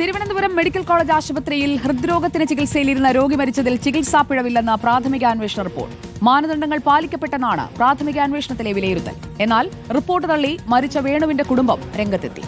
Thiruvananthapuram medical college ആശുപത്രിയിൽ ഹൃദ്രോഗത്തിന് ചികിത്സയിലിരുന്ന രോഗി മരിച്ചതിൽ ചികിത്സാ പിഴവില്ലെന്ന പ്രാഥമിക അന്വേഷണ റിപ്പോർട്ട്. മാനദണ്ഡങ്ങൾ പാലിക്കപ്പെട്ടെന്നാണ് പ്രാഥമിക അന്വേഷണത്തിലെ വിലയിരുത്തൽ. എന്നാൽ റിപ്പോർട്ട് തള്ളി മരിച്ച വേണുവിന്റെ കുടുംബം രംഗത്തെത്തി.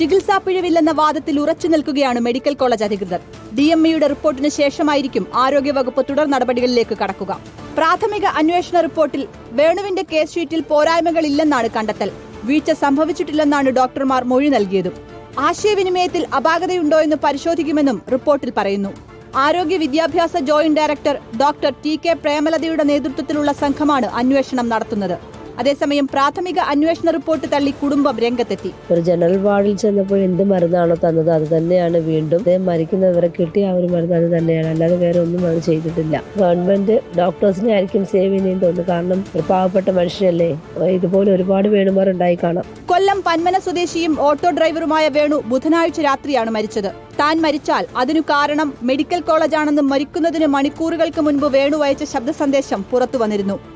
ചികിത്സാ പിഴവില്ലെന്ന വാദത്തിൽ ഉറച്ചു നിൽക്കുകയാണ് മെഡിക്കൽ കോളേജ് അധികൃതർ. ഡി എം ഇയുടെ റിപ്പോർട്ടിന് ശേഷമായിരിക്കും ആരോഗ്യവകുപ്പ് തുടർ നടപടികളിലേക്ക് കടക്കുക. പ്രാഥമിക അന്വേഷണ റിപ്പോർട്ടിൽ വേണുവിന്റെ കേസ് ഷീറ്റിൽ പോരായ്മകളില്ലെന്നാണ് കണ്ടെത്തൽ. വീഴ്ച സംഭവിച്ചിട്ടില്ലെന്നാണ് ഡോക്ടർമാർ മൊഴി നൽകിയതും. ആശയവിനിമയത്തിൽ അപാകതയുണ്ടോ എന്ന് പരിശോധിക്കുമെന്നും റിപ്പോർട്ടിൽ പറയുന്നു. ആരോഗ്യ വിദ്യാഭ്യാസ joint director doctor T K പ്രേമലതയുടെ നേതൃത്വത്തിലുള്ള സംഘമാണ് അന്വേഷണം നടത്തുന്നത്. അതേസമയം പ്രാഥമിക അന്വേഷണ റിപ്പോർട്ട് തള്ളി കുടുംബം രംഗത്തെത്തി. ഒരു ജനറൽ വാർഡിൽ ചെന്നപ്പോൾ എന്ത് മരുന്നാണോ തന്നത് അത് തന്നെയാണ് വീണ്ടും. മരിക്കുന്നവരെ കിട്ടിയ ആ ഒരു മരുന്ന് അത് തന്നെയാണ്. അല്ലാതെ വേറെ ഒന്നും അത് ചെയ്തിട്ടില്ല. ഗവൺമെന്റ് ഡോക്ടേഴ്സിനെ ആയിരിക്കും സേവ് ചെയ്യുന്നതെന്ന് തോന്നുന്നു. കാരണം ഒരു പാവപ്പെട്ട മനുഷ്യല്ലേ ഇതുപോലെ ഒരുപാട് വേണുമാർ ഉണ്ടായി കാണാം. കൊല്ലം പന്മന സ്വദേശിയും ഓട്ടോ ഡ്രൈവറുമായ വേണു ബുധനാഴ്ച രാത്രിയാണ് മരിച്ചത്. താൻ മരിച്ചാൽ അതിനു കാരണം മെഡിക്കൽ കോളേജാണെന്ന് മരിക്കുന്നതിന് മണിക്കൂറുകൾക്ക് മുൻപ് വേണു അയച്ച ശബ്ദ സന്ദേശം പുറത്തു വന്നിരുന്നു.